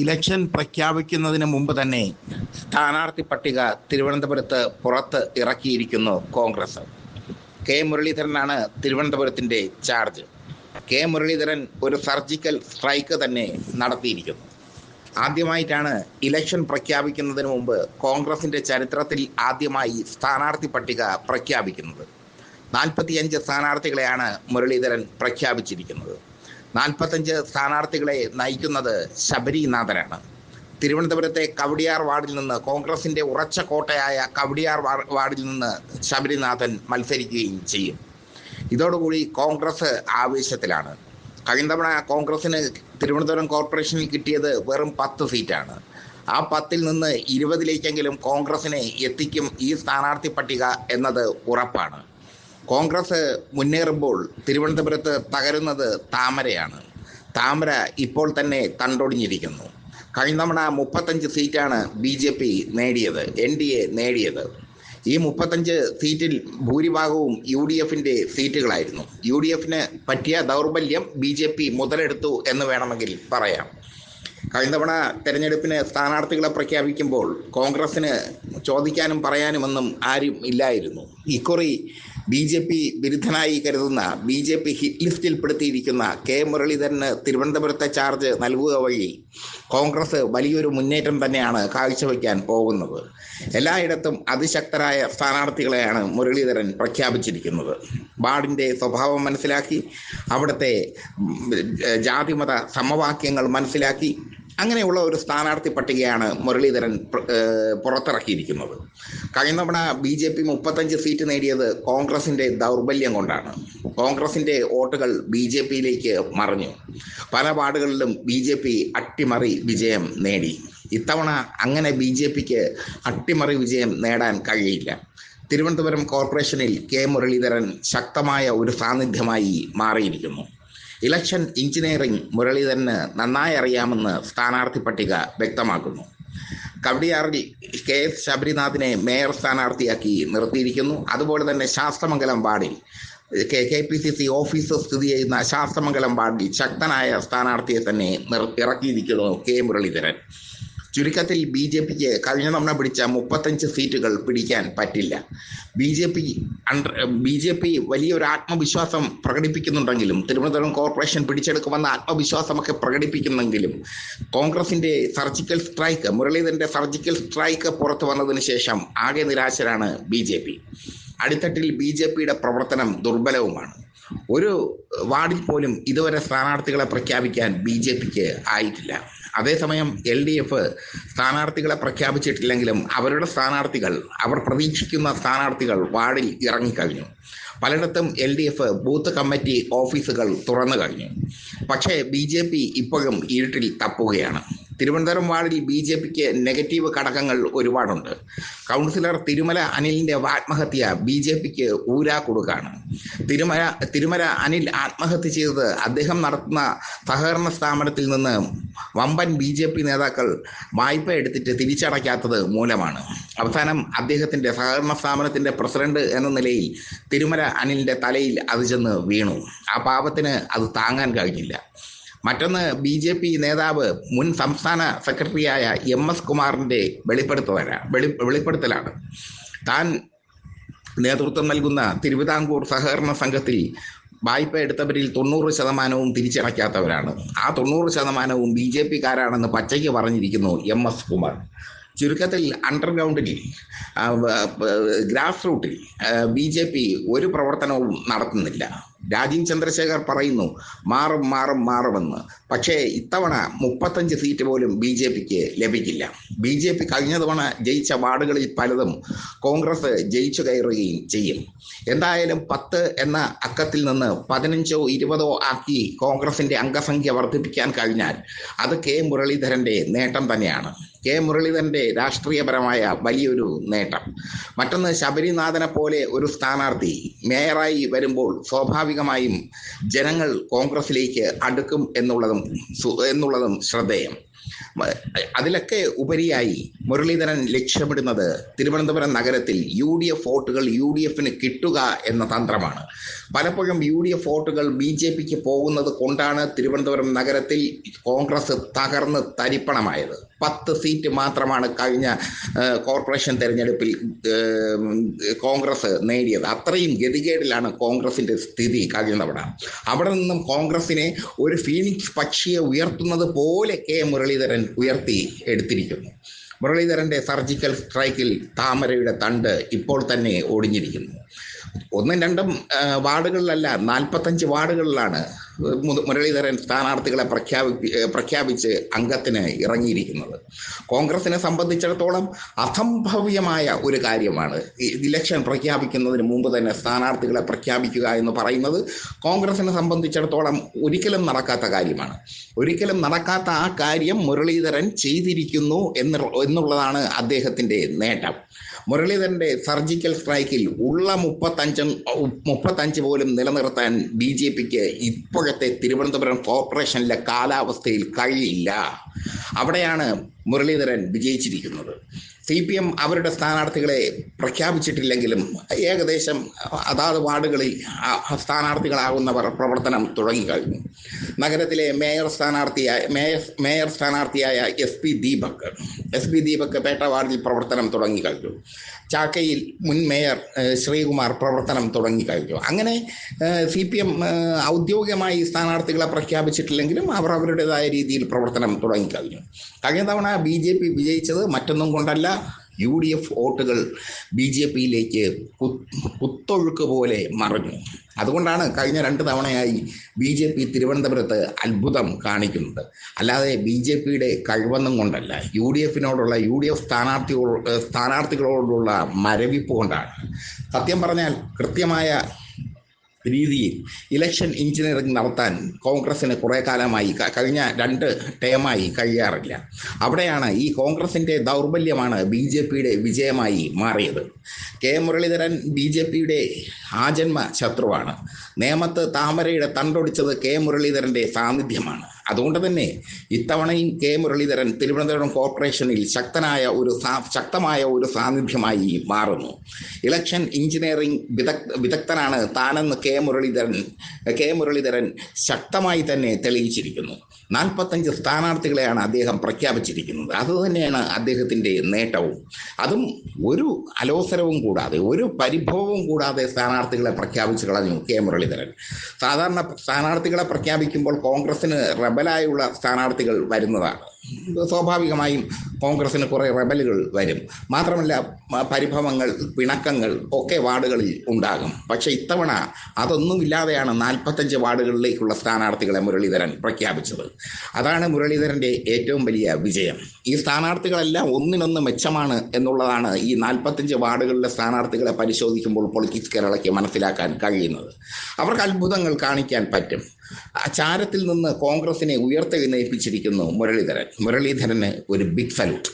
Election പ്രഖ്യാപിക്കുന്നതിന് മുമ്പ് തന്നെ സ്ഥാനാർത്ഥി പട്ടിക തിരുവനന്തപുരത്ത് പുറത്ത് ഇറക്കിയിരിക്കുന്നു കോൺഗ്രസ്. കെ മുരളീധരനാണ് തിരുവനന്തപുരത്തിന്റെ ചാർജ് കെ മുരളീധരൻ ഒരു സർജിക്കൽ സ്ട്രൈക്ക് തന്നെ നടത്തിയിരിക്കുന്നു. ആദ്യമായിട്ടാണ് ഇലക്ഷൻ പ്രഖ്യാപിക്കുന്നതിന് മുമ്പ് കോൺഗ്രസിന്റെ ചരിത്രത്തിൽ ആദ്യമായി സ്ഥാനാർത്ഥി പട്ടിക പ്രഖ്യാപിക്കുന്നത്. നാൽപ്പത്തിയഞ്ച് സ്ഥാനാർത്ഥികളെയാണ് മുരളീധരൻ പ്രഖ്യാപിച്ചിരിക്കുന്നത്. നാൽപ്പത്തഞ്ച് സ്ഥാനാർത്ഥികളെ നയിക്കുന്നത് ശബരിനാഥനാണ്. തിരുവനന്തപുരത്തെ കവടിയാർ വാർഡിൽ നിന്ന് കോൺഗ്രസിന്റെ ഉറച്ച കോട്ടയായ കവടിയാർ വാർഡിൽ നിന്ന് ശബരിനാഥൻ മത്സരിക്കുകയും ചെയ്യും. ഇതോടുകൂടി കോൺഗ്രസ് ആവേശത്തിലാണ്. കഴിഞ്ഞ തവണ കോൺഗ്രസിന് തിരുവനന്തപുരം കോർപ്പറേഷനിൽ കിട്ടിയത് വെറും പത്ത് സീറ്റാണ്. ആ പത്തിൽ നിന്ന് ഇരുപതിലേക്കെങ്കിലും കോൺഗ്രസിനെ എത്തിക്കും ഈ സ്ഥാനാർത്ഥി പട്ടിക എന്നത് ഉറപ്പാണ്. കോൺഗ്രസ് മുന്നേറുമ്പോൾ തിരുവനന്തപുരത്ത് തകരുന്നത് താമരയാണ്. താമര ഇപ്പോൾ തന്നെ തണ്ടൊടിഞ്ഞിരിക്കുന്നു. കഴിഞ്ഞ തവണ മുപ്പത്തഞ്ച് സീറ്റാണ് ബി ജെ പി നേടിയത് എൻ ഡി എ നേടിയത്. ഈ മുപ്പത്തഞ്ച് സീറ്റിൽ ഭൂരിഭാഗവും യു ഡി എഫിന്റെ സീറ്റുകളായിരുന്നു. യു ഡി എഫിന് പറ്റിയ ദൗർബല്യം ബി ജെ പി മുതലെടുത്തു എന്ന് വേണമെങ്കിൽ പറയാം. കഴിഞ്ഞ തവണ തെരഞ്ഞെടുപ്പിന് സ്ഥാനാർത്ഥികളെ പ്രഖ്യാപിക്കുമ്പോൾ കോൺഗ്രസിന് ചോദിക്കാനും പറയാനുമൊന്നും ആരും ഇല്ലായിരുന്നു. ഇക്കുറി ബി ജെ പി വിരുദ്ധനായി കരുതുന്ന ബി ജെ പി ഹിറ്റ് ലിസ്റ്റിൽപ്പെടുത്തിയിരിക്കുന്ന കെ മുരളീധരന് തിരുവനന്തപുരത്തെ ചാർജ് നൽകുക വഴി കോൺഗ്രസ് വലിയൊരു മുന്നേറ്റം തന്നെയാണ് കാഴ്ചവെക്കാൻ പോകുന്നത്. എല്ലായിടത്തും അതിശക്തരായ സ്ഥാനാർത്ഥികളെയാണ് മുരളീധരൻ പ്രഖ്യാപിച്ചിരിക്കുന്നത്. വാർഡിന്റെ സ്വഭാവം മനസ്സിലാക്കി അവിടുത്തെ ജാതിമത സമവാക്യങ്ങൾ മനസ്സിലാക്കി അങ്ങനെയുള്ള ഒരു സ്ഥാനാർത്ഥി പട്ടികയാണ് മുരളീധരൻ പുറത്തിറക്കിയിരിക്കുന്നത്. കഴിഞ്ഞ തവണ ബി ജെ പി മുപ്പത്തഞ്ച് സീറ്റ് നേടിയത് കോൺഗ്രസിന്റെ ദൗർബല്യം കൊണ്ടാണ്. കോൺഗ്രസിന്റെ വോട്ടുകൾ ബി ജെ പിയിലേക്ക് മറിഞ്ഞു. പല വാർഡുകളിലും ബി ജെ പി അട്ടിമറി വിജയം നേടി. ഇത്തവണ അങ്ങനെ ബി ജെ പിക്ക് അട്ടിമറി വിജയം നേടാൻ കഴിയില്ല. തിരുവനന്തപുരം കോർപ്പറേഷനിൽ കെ മുരളീധരൻ ശക്തമായ ഒരു സാന്നിധ്യമായി മാറിയിരിക്കുന്നു. ഇലക്ഷൻ എഞ്ചിനീയറിംഗ് മുരളീധരന് നന്നായി അറിയാമെന്ന് സ്ഥാനാർത്ഥി പട്ടിക വ്യക്തമാക്കുന്നു. കവടിയാറിൽ കെ എസ് ശബരിനാഥിനെ മേയർ സ്ഥാനാർത്ഥിയാക്കി നിർത്തിയിരിക്കുന്നു. അതുപോലെ തന്നെ ശാസ്തമംഗലം വാർഡിൽ K K P C C office സ്ഥിതി ചെയ്യുന്ന ശാസ്തമംഗലം വാർഡിൽ ശക്തനായ സ്ഥാനാർത്ഥിയെ തന്നെ ഇറക്കിയിരിക്കുന്നു കെ മുരളീധരൻ. ചുരുക്കത്തിൽ ബി ജെ പിക്ക് കഴിഞ്ഞ തവണ പിടിച്ച മുപ്പത്തഞ്ച് സീറ്റുകൾ പിടിക്കാൻ പറ്റില്ല. B J P under B J P വലിയൊരു ആത്മവിശ്വാസം പ്രകടിപ്പിക്കുന്നുണ്ടെങ്കിലും തിരുവനന്തപുരം കോർപ്പറേഷൻ പിടിച്ചെടുക്കുമെന്ന ആത്മവിശ്വാസമൊക്കെ പ്രകടിപ്പിക്കുന്നെങ്കിലും കോൺഗ്രസിന്റെ സർജിക്കൽ സ്ട്രൈക്ക് മുരളീധരന്റെ സർജിക്കൽ സ്ട്രൈക്ക് പുറത്തു വന്നതിന് ശേഷം ആകെ നിരാശരാണ് ബി ജെ പി. അടിത്തട്ടിൽ ബി ജെ പിയുടെ പ്രവർത്തനം ദുർബലവുമാണ്. ഒരു വാർഡിൽ പോലും ഇതുവരെ സ്ഥാനാർത്ഥികളെ പ്രഖ്യാപിക്കാൻ ബി ജെ പിക്ക് ആയിട്ടില്ല. അതേസമയം എൽ ഡി എഫ് സ്ഥാനാർത്ഥികളെ പ്രഖ്യാപിച്ചിട്ടില്ലെങ്കിലും അവരുടെ സ്ഥാനാർത്ഥികൾ അവർ പ്രതീക്ഷിക്കുന്ന സ്ഥാനാർത്ഥികൾ വാർഡിൽ ഇറങ്ങിക്കഴിഞ്ഞു. പലയിടത്തും L D F booth committee ഓഫീസുകൾ തുറന്നു കഴിഞ്ഞു പക്ഷേ ബി ജെ പി ഇപ്പോഴും ഇരുട്ടിൽ തപ്പുകയാണ്. തിരുവനന്തപുരം വാർഡിൽ ബി ജെ പിക്ക് നെഗറ്റീവ് ഘടകങ്ങൾ ഒരുപാടുണ്ട്. കൗൺസിലർ തിരുമല അനിലിന്റെ ആത്മഹത്യ ബി ജെ പിക്ക് ഊരാ കൊടുക്കാണ്. തിരുമല തിരുമല അനിൽ ആത്മഹത്യ ചെയ്തത് അദ്ദേഹം നടത്തുന്ന സഹകരണ സ്ഥാപനത്തിൽ നിന്ന് വമ്പൻ ബി ജെ പി നേതാക്കൾ വായ്പ എടുത്തിട്ട് തിരിച്ചടയ്ക്കാത്തത് മൂലമാണ്. അവസാനം അദ്ദേഹത്തിന്റെ സഹകരണ സ്ഥാപനത്തിന്റെ പ്രസിഡന്റ് എന്ന നിലയിൽ തിരുമല അനിലിന്റെ തലയിൽ അത് ചെന്ന് വീണു. ആ പാപത്തിന് അത് താങ്ങാൻ കഴിഞ്ഞില്ല. മറ്റൊന്ന് ബി ജെ പി നേതാവ് മുൻ സംസ്ഥാന സെക്രട്ടറിയായ എം എസ് കുമാറിന്റെ വെളിപ്പെടുത്തലാണ് വെളി വെളിപ്പെടുത്തലാണ്. താൻ നേതൃത്വം നൽകുന്ന തിരുവിതാംകൂർ സഹകരണ സംഘത്തിൽ വായ്പ എടുത്തവരിൽ തൊണ്ണൂറ് ശതമാനവും തിരിച്ചടയ്ക്കാത്തവരാണ്. ആ തൊണ്ണൂറ് ശതമാനവും ബി ജെ പിക്കാരാണെന്ന് പച്ചയ്ക്ക് പറഞ്ഞിരിക്കുന്നു എം എസ് കുമാർ. ചുരുക്കത്തിൽ അണ്ടർഗ്രൗണ്ടിൽ ഗ്രാസ് റൂട്ടിൽ ബി ജെ പി ഒരു പ്രവർത്തനവും നടത്തുന്നില്ല. രാജീവ് ചന്ദ്രശേഖർ പറയുന്നു മാറും മാറും മാറുമെന്ന്. പക്ഷേ ഇത്തവണ മുപ്പത്തഞ്ച് സീറ്റ് പോലും ബി ജെ പിക്ക് ലഭിക്കില്ല. ബി ജെ പി കഴിഞ്ഞ തവണ ജയിച്ച വാർഡുകളിൽ പലതും കോൺഗ്രസ് ജയിച്ചു കയറുകയും ചെയ്യും. എന്തായാലും പത്ത് എന്ന അക്കത്തിൽ നിന്ന് പതിനഞ്ചോ ഇരുപതോ ആക്കി കോൺഗ്രസിന്റെ അംഗസംഖ്യ വർദ്ധിപ്പിക്കാൻ കഴിഞ്ഞാൽ അത് കെ മുരളീധരന്റെ നേട്ടം തന്നെയാണ്. കെ മുരളീധരന്റെ രാഷ്ട്രീയപരമായ വലിയൊരു നേട്ടം. മറ്റൊന്ന് ശബരിനാഥനെ പോലെ ഒരു സ്ഥാനാർത്ഥി മേയറായി വരുമ്പോൾ സ്വാഭാവികമായും ജനങ്ങൾ കോൺഗ്രസിലേക്ക് അടുക്കും എന്നുള്ളതും എന്നുള്ളതും ശ്രദ്ധേയം. അതിലൊക്കെ ഉപരിയായി മുരളീധരൻ ലക്ഷ്യമിടുന്നത് തിരുവനന്തപുരം നഗരത്തിൽ യു ഡി എഫ് വോട്ടുകൾ യു ഡി എഫിന് കിട്ടുക എന്ന തന്ത്രമാണ്. പലപ്പോഴും യു ഡി എഫ് വോട്ടുകൾ ബി ജെ പിക്ക് പോകുന്നത് കൊണ്ടാണ് തിരുവനന്തപുരം നഗരത്തിൽ കോൺഗ്രസ് തകർന്ന് തരിപ്പണമായത്. പത്ത് സീറ്റ് മാത്രമാണ് കഴിഞ്ഞ കോർപ്പറേഷൻ തെരഞ്ഞെടുപ്പിൽ കോൺഗ്രസ് നേടിയത്. അത്രയും ഗതികേടിലാണ് കോൺഗ്രസിന്റെ സ്ഥിതി കഴിഞ്ഞ അവിടെ നിന്നും കോൺഗ്രസിനെ ഒരു ഫീനിക്സ് പക്ഷിയെ ഉയർത്തുന്നത് പോലെ കെ മുരളീധരൻ ഉയർത്തി എടുത്തിരിക്കുന്നു. മുരളീധരന്റെ സർജിക്കൽ സ്ട്രൈക്കിൽ താമരയുടെ തണ്ട് ഇപ്പോൾ തന്നെ ഒടിഞ്ഞിരിക്കുന്നു. ഒന്നും രണ്ടും വാർഡുകളിലല്ല നാൽപ്പത്തഞ്ച് വാർഡുകളിലാണ്. മുരളീധരൻ സ്ഥാനാർത്ഥികളെ പ്രഖ്യാപി പ്രഖ്യാപിച്ച് അംഗത്തിന് ഇറങ്ങിയിരിക്കുന്നത്. കോൺഗ്രസിനെ സംബന്ധിച്ചിടത്തോളം അസംഭവ്യമായ ഒരു കാര്യമാണ് ഇലക്ഷൻ പ്രഖ്യാപിക്കുന്നതിന് മുമ്പ് തന്നെ സ്ഥാനാർത്ഥികളെ പ്രഖ്യാപിക്കുക എന്ന് പറയുന്നത്. കോൺഗ്രസിനെ സംബന്ധിച്ചിടത്തോളം ഒരിക്കലും നടക്കാത്ത കാര്യമാണ്. ഒരിക്കലും നടക്കാത്ത ആ കാര്യം മുരളീധരൻ ചെയ്തിരിക്കുന്നു എന്ന് എന്നുള്ളതാണ് അദ്ദേഹത്തിന്റെ നേട്ടം. മുരളീധരന്റെ സർജിക്കൽ സ്ട്രൈക്കിൽ ഉള്ള മുപ്പത്തഞ്ചും മുപ്പത്തഞ്ച് പോലും നിലനിർത്താൻ ബി ജെ പിക്ക് ഇപ്പോഴത്തെ തിരുവനന്തപുരം കോർപ്പറേഷനിലെ കാലാവസ്ഥയിൽ കഴിയില്ല. അവിടെയാണ് മുരളീധരൻ വിജയിച്ചിരിക്കുന്നത്. സി പി എം അവരുടെ സ്ഥാനാർത്ഥികളെ പ്രഖ്യാപിച്ചിട്ടില്ലെങ്കിലും ഏകദേശം അതാത് വാർഡുകളിൽ സ്ഥാനാർത്ഥികളാകുന്നവർ പ്രവർത്തനം തുടങ്ങിക്കഴിഞ്ഞു നഗരത്തിലെ മേയർ സ്ഥാനാർത്ഥിയായ mayor mayor സ്ഥാനാർത്ഥിയായ S P Deepak. S P Deepak Petta വാർഡിൽ പ്രവർത്തനം തുടങ്ങിക്കഴിഞ്ഞു ചാക്കയിൽ മുൻ മേയർ ശ്രീകുമാർ പ്രവർത്തനം തുടങ്ങിക്കഴിഞ്ഞു അങ്ങനെ സി പി എം ഔദ്യോഗികമായി സ്ഥാനാർത്ഥികളെ പ്രഖ്യാപിച്ചിട്ടില്ലെങ്കിലും അവർ അവരുടേതായ രീതിയിൽ പ്രവർത്തനം തുടങ്ങിക്കഴിഞ്ഞു കഴിഞ്ഞ തവണ ബി ജെ പി വിജയിച്ചത് മറ്റൊന്നും കൊണ്ടല്ല യു ഡി എഫ് വോട്ടുകൾ ബി ജെ പിയിലേക്ക് കുത്തൊഴുക്ക് പോലെ മറിഞ്ഞു. അതുകൊണ്ടാണ് കഴിഞ്ഞ രണ്ട് തവണയായി ബി ജെ പി തിരുവനന്തപുരത്ത് അത്ഭുതം കാണിക്കുന്നത്. അല്ലാതെ ബി ജെ പിയുടെ കഴിവൊന്നും കൊണ്ടല്ല. യു ഡി എഫിനോടുള്ള യു ഡി എഫ് സ്ഥാനാർത്ഥികളോ സ്ഥാനാർത്ഥികളോടുള്ള മരവിപ്പ് കൊണ്ടാണ്. സത്യം പറഞ്ഞാൽ കൃത്യമായ രീതിയിൽ ഇലക്ഷൻ എഞ്ചിനീയറിംഗ് നടത്താൻ കോൺഗ്രസിന് കുറെ കാലമായി കഴിഞ്ഞ രണ്ട് ടേമായി കഴിയാറില്ല. അവിടെയാണ് ഈ കോൺഗ്രസിന്റെ ദൗർബല്യമാണ് ബി ജെ പിയുടെ വിജയമായി മാറിയത്. കെ. മുരളീധരൻ ബി ജെ പിയുടെ ആജന്മ ശത്രുവാണ്. നേമത്ത് താമരയുടെ തണ്ടൊടിച്ചത് കെ. മുരളീധരന്റെ സാന്നിധ്യമാണ്. അതുകൊണ്ട് തന്നെ ഇത്തവണയും കെ മുരളീധരൻ തിരുവനന്തപുരം കോർപ്പറേഷനിൽ ശക്തനായ ഒരു ശക്തമായ ഒരു സാന്നിധ്യമായി മാറുന്നു. ഇലക്ഷൻ എഞ്ചിനീയറിംഗ് വിദഗ്ധ വിദഗ്ധനാണ് താനെന്ന് കെ മുരളീധരൻ കെ മുരളീധരൻ ശക്തമായി തന്നെ തെളിയിച്ചിരിക്കുന്നു. നാൽപ്പത്തഞ്ച് സ്ഥാനാർത്ഥികളെയാണ് അദ്ദേഹം പ്രഖ്യാപിച്ചിരിക്കുന്നത്. അതുതന്നെയാണ് അദ്ദേഹത്തിന്റെ നേട്ടവും. അതും ഒരു അലോസരവും കൂടാതെ ഒരു പരിഭവവും കൂടാതെ സ്ഥാനാർത്ഥികളെ പ്രഖ്യാപിച്ചു കളഞ്ഞു കെ. മുരളീധരൻ. സാധാരണ സ്ഥാനാർത്ഥികളെ പ്രഖ്യാപിക്കുമ്പോൾ കോൺഗ്രസിന് റബലായുള്ള സ്ഥാനാർത്ഥികൾ വരുന്നതാണ്. സ്വാഭാവികമായും കോൺഗ്രസ്സിന് കുറേ റെബലുകൾ വരും. മാത്രമല്ല പരിഭവങ്ങൾ പിണക്കങ്ങൾ ഒക്കെ വാർഡുകളിൽ ഉണ്ടാകും. പക്ഷേ ഇത്തവണ അതൊന്നുമില്ലാതെയാണ് നാൽപ്പത്തഞ്ച് വാർഡുകളിലേക്കുള്ള സ്ഥാനാർത്ഥികളെ മുരളീധരൻ പ്രഖ്യാപിച്ചത്. അതാണ് മുരളീധരന്റെ ഏറ്റവും വലിയ വിജയം. ഈ സ്ഥാനാർത്ഥികളെല്ലാം ഒന്നിനൊന്ന് മെച്ചമാണ് എന്നുള്ളതാണ് ഈ നാൽപ്പത്തഞ്ച് വാർഡുകളിലെ സ്ഥാനാർത്ഥികളെ പരിശോധിക്കുമ്പോൾ പൊളിറ്റിക്സ് കേരളയ്ക്ക് മനസ്സിലാക്കാൻ കഴിയുന്നത്. അവർക്ക് അത്ഭുതങ്ങൾ കാണിക്കാൻ പറ്റും. ആ ചാരത്തിൽ നിന്ന് കോൺഗ്രസിനെ ഉയർത്തെഴുന്നേൽപ്പിച്ചിരിക്കുന്നു മുരളീധരൻ. മുരളീധരന് ഒരു ബിഗ് സല്യൂട്ട്